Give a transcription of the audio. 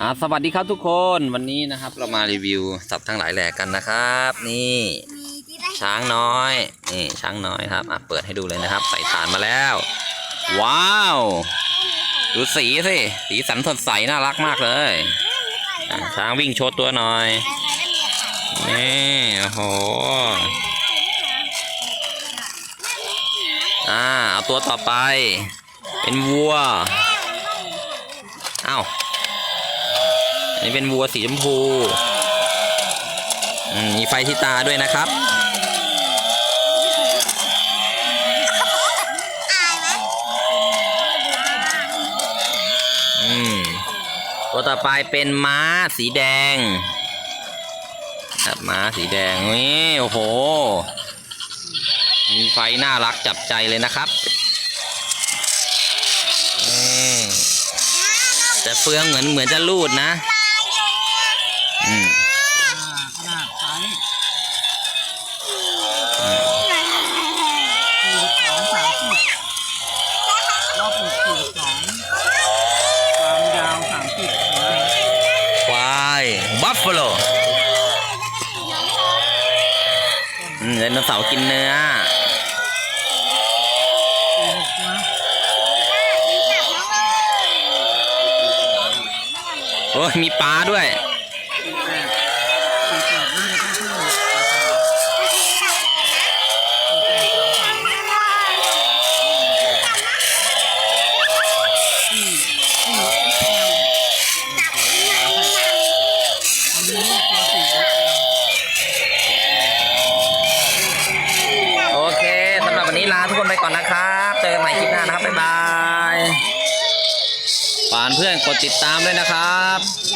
อ่าสวัสดีครับทุกคนวันนี้นะครับเรามารีวิวสัตว์ทั้งหลายแหล่กันนะครับ นี่ ช้างน้อยนี่ช้างน้อยครับอะเปิดให้ดูเลยนะครับ ใส่ฐานมาแล้ว ว้าว ดูสีสิสีสันสดใสน่ารักมากเลยอะช้างวิ่งโชว์ตัวหน่อยนี่โอ้โหอ่าเอาตัวต่อไป เป็นวัวอ้าว นนี้เป็นวัวสีชมพูมีไฟที่ตาด้วยนะครับอืมตัวต่อไปเป็นม้าสีแดงครับม้าสีแดงนี่โอ้โห มีไฟน่ารักจับใจเลยนะครับอืมแต่เฟืองเหมือนเหมือนจะรูดนะ อืมขนาดไซส์สี่สองสามสิบรอบอกสี่สองความยาวสามสิบนะควายบัฟฟลอืมไดโนเสาร์กินเนื้อ สี่หกนะโอ้ยมีปลาด้วย โอเคสำหรับวันนี้ลาทุกคนไปก่อนนะครับเจอกันใหม่คลิปหน้านะครับบ๊ายบายฝากเพื่อนกดติดตามด้วยนะครับ